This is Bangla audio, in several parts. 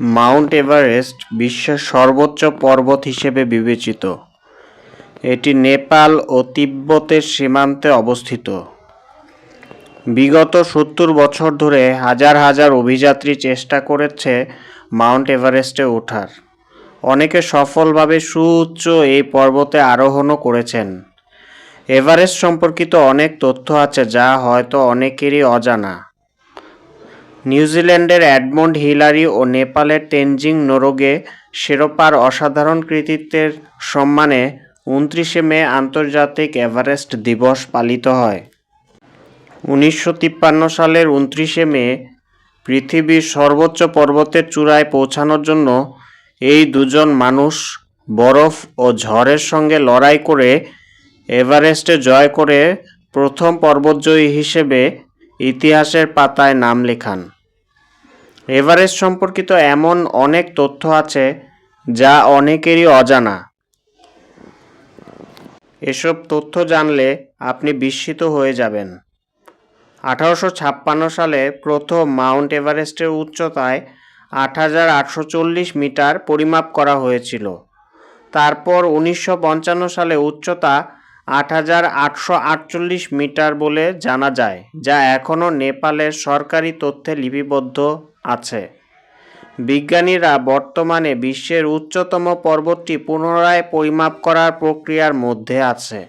মাউন্ট এভারেস্ট বিশ্বের সর্বোচ্চ পর্বত হিসেবে বিবেচিত। এটি নেপাল ও তিব্বতের সীমান্তে অবস্থিত। বিগত সত্তর বছর ধরে হাজার হাজার অভিযাত্রী চেষ্টা করেছে মাউন্ট এভারেস্টে ওঠার। অনেকে সফলভাবে সুউচ্চ এই পর্বতে আরোহণও করেছেন। এভারেস্ট সম্পর্কিত অনেক তথ্য আছে যা হয়তো অনেকেরই অজানা। নিউজিল্যান্ডের অ্যাডমন্ড হিলারি ও নেপালের তেনজিং নোরোগে শেরোপার অসাধারণ কৃতিত্বের সম্মানে উনত্রিশে মে আন্তর্জাতিক এভারেস্ট দিবস পালিত হয়। উনিশশো তিপ্পান্ন সালের উনত্রিশে মে পৃথিবীর সর্বোচ্চ পর্বতের চূড়ায় পৌঁছানোর জন্য এই দুজন মানুষ বরফ ও ঝড়ের সঙ্গে লড়াই করে এভারেস্টে জয় করে প্রথম পর্বতজয়ী হিসেবে ইতিহাসের পাতায় নাম লেখান। এভারেস্ট সম্পর্কিত এমন অনেক তথ্য আছে যা অনেকেরই অজানা। এসব তথ্য জানলে আপনি বিস্মিত হয়ে যাবেন। আঠারোশো ছাপ্পান্ন সালে প্রথম মাউন্ট এভারেস্টের উচ্চতায় আট হাজার আটশো চল্লিশ মিটার পরিমাপ করা হয়েছিল। তারপর উনিশশো পঞ্চান্ন সালে উচ্চতা আট হাজার আটশো আটচল্লিশ মিটার বলে জানা যায়, যা এখনও নেপালের সরকারি তথ্যে লিপিবদ্ধ আছে। বিজ্ঞানীরা বর্তমানে বিশ্বের উচ্চতম পর্বতটি পুনরায় পরিমাপ করার প্রক্রিয়ার মধ্যে আছে।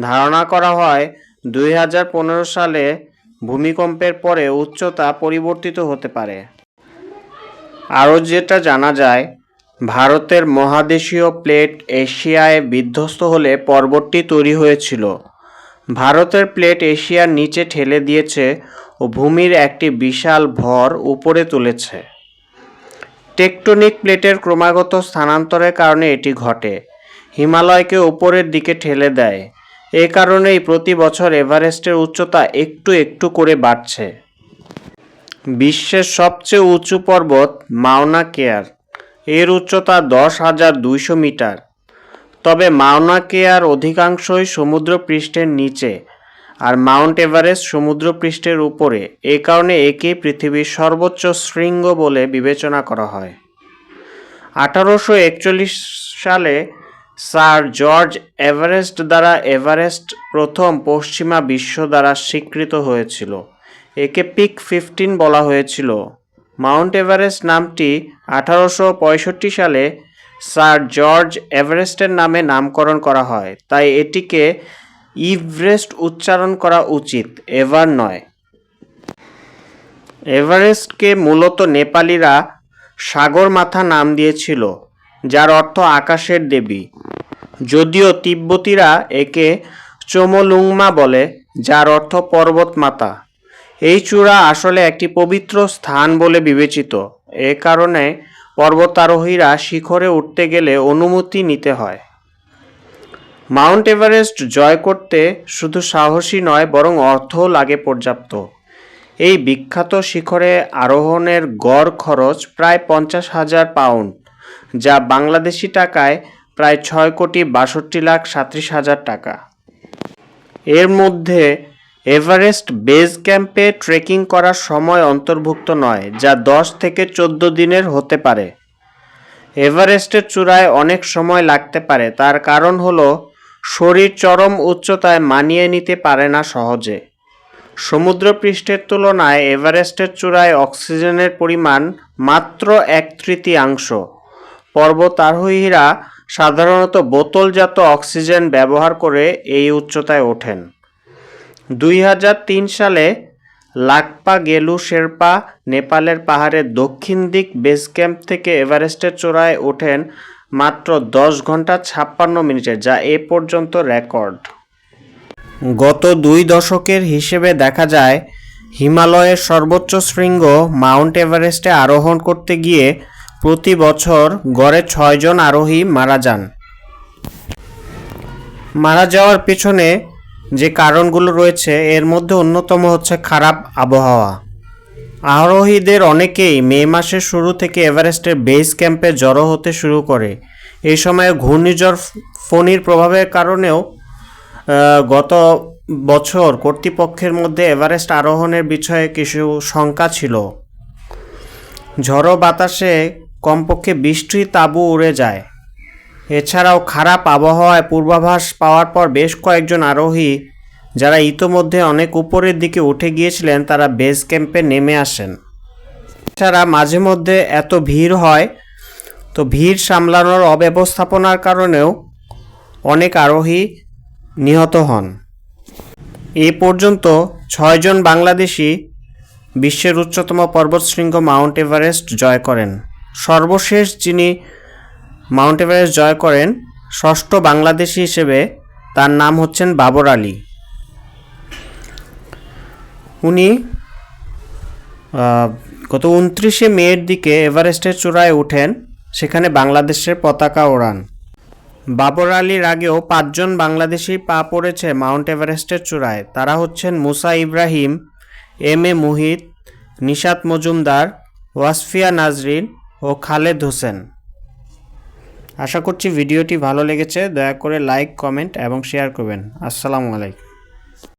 ধারণা করা হয়, দুই হাজার পনেরো সালে ভূমিকম্পের পরে উচ্চতা পরিবর্তিত হতে পারে। আরও যেটা জানা যায় ভারতের মহাদেশীয় প্লেট এশিয়ায় বিধ্বস্ত হলে পর্বতটি তৈরি হয়েছিল। ভারতের প্লেট এশিয়ার নিচে ঠেলে দিয়েছে ও ভূমির একটি বিশাল ভর উপরে তুলেছে। টেকটনিক প্লেটের ক্রমাগত স্থানান্তরের কারণে এটি ঘটে। হিমালয়কে উপরের দিকে ঠেলে দেয়। এ কারণেই প্রতি বছর এভারেস্টের উচ্চতা একটু একটু করে বাড়ছে। বিশ্বের সবচেয়ে উঁচু পর্বত মাওনা কেয়ার। এর উচ্চতা দশ হাজার দুইশো মিটার। তবে মাওনা কেয়ার অধিকাংশই সমুদ্রপৃষ্ঠের নিচে আর মাউন্ট এভারেস্ট সমুদ্রপৃষ্ঠের উপরে। এ কারণে একে পৃথিবীর সর্বোচ্চ শৃঙ্গ বলে বিবেচনা করা হয়। আঠারোশো একচল্লিশ সালে স্যার জর্জ এভারেস্ট দ্বারা এভারেস্ট প্রথম পশ্চিমা বিশ্ব দ্বারা স্বীকৃত হয়েছিল। একে পিক ফিফটিন বলা হয়েছিল। মাউন্ট এভারেস্ট নামটি আঠারোশো পঁয়ষট্টি সালে স্যার জর্জ এভারেস্টের নামে নামকরণ করা হয়। তাই এটিকে ইভরেস্ট উচ্চারণ করা উচিত, এভার নয়। এভারেস্টকে মূলত নেপালিরা সাগর মাথা নাম দিয়েছিল, যার অর্থ আকাশের দেবী। যদিও তিব্বতীরা একে চোমলুংমা বলে, যার অর্থ পর্বতমাতা। এই চূড়া আসলে একটি পবিত্র স্থান বলে বিবেচিত। এ কারণে পর্বতারোহীরা শিখরে উঠতে গেলে অনুমতি নিতে হয়। মাউন্ট এভারেস্ট জয় করতে শুধু সাহসী নয়, বরং অর্থও লাগে পর্যাপ্ত। এই বিখ্যাত শিখরে আরোহণের গড় খরচ প্রায় পঞ্চাশ হাজার পাউন্ড, যা বাংলাদেশি টাকায় প্রায় ছয় কোটি বাষট্টি লাখ সাঁত্রিশ হাজার টাকা। এর মধ্যে এভারেস্ট বেজ ক্যাম্পে ট্রেকিং করার সময় অন্তর্ভুক্ত নয়, যা দশ থেকে চোদ্দ দিনের হতে পারে। এভারেস্টের চূড়ায় অনেক সময় লাগতে পারে, তার কারণ হলো শরীর চরম উচ্চতায় মানিয়ে নিতে পারে না সহজে। সমুদ্রপৃষ্ঠের তুলনায় এভারেস্টের চূড়ায় অক্সিজেনের পরিমাণ মাত্র এক তৃতীয়াংশ। পর্বতারোহীরা সাধারণত বোতলজাত অক্সিজেন ব্যবহার করে এই উচ্চতায় ওঠেন। দুই হাজার তিন সালে লাকপা গেলু শেরপা নেপালের পাহাড়ের দক্ষিণ দিক বেস ক্যাম্প থেকে এভারেস্টের চূড়ায় ওঠেন মাত্র দশ ঘণ্টা ছাপ্পান্ন মিনিটে, যা এ পর্যন্ত রেকর্ড। গত দুই দশকের হিসেবে দেখা যায়, হিমালয়ের সর্বোচ্চ শৃঙ্গ মাউন্ট এভারেস্টে আরোহণ করতে গিয়ে প্রতি বছর গড়ে ছয়জন আরোহী মারা যান। মারা যাওয়ার পেছনে যে কারণগুলো রয়েছে, এর মধ্যে অন্যতম হচ্ছে খারাপ আবহাওয়া। আরোহীদের অনেকেই মে মাসের শুরু থেকে এভারেস্টের বেস ক্যাম্পে জড়ো হতে শুরু করে। এই সময়ে ঘূর্ণিঝড় ফণির প্রভাবের কারণেও গত বছর কর্তৃপক্ষের মধ্যে এভারেস্ট আরোহণের বিষয়ে কিছু শঙ্কা ছিল। ঝড়ো বাতাসে কমপক্ষে বৃষ্টি তাঁবু উড়ে যায়। এছাড়াও খারাপ আবহাওয়ায় পূর্বাভাস পাওয়ার পর বেশ কয়েকজন আরোহী, যারা ইতোমধ্যে অনেক উপরের দিকে উঠে গিয়েছিলেন, তারা বেস ক্যাম্পে নেমে আসেন। এছাড়া মাঝে মধ্যে এত ভিড় হয়, তো ভিড় সামলানোর অব্যবস্থাপনার কারণেও অনেক আরোহী নিহত হন। এ পর্যন্ত ছয়জন বাংলাদেশি বিশ্বের উচ্চতম পর্বতশৃঙ্গ মাউন্ট এভারেস্ট জয় করেন। সর্বশেষ যিনি মাউন্ট এভারেস্ট জয় করেন ষষ্ঠ বাংলাদেশি হিসেবে, তার নাম হচ্ছেন বাবর আলী। উনি গত উনত্রিশে মের দিকে এভারেস্টের চূড়ায় ওঠেন, সেখানে বাংলাদেশের পতাকা ওড়ান। বাবর আলীর আগেও পাঁচজন বাংলাদেশি পা পড়েছে মাউন্ট এভারেস্টের চূড়ায়। তারা হচ্ছেন মুসা ইব্রাহিম, এম এ মুহিত, নিশাত মজুমদার, ওয়াসফিয়া নাজরিন ও খালেদ হোসেন। আশা করছি ভিডিওটি ভালো লেগেছে। দয়া করে লাইক কমেন্ট এবং শেয়ার করবেন। আসসালামু আলাইকুম।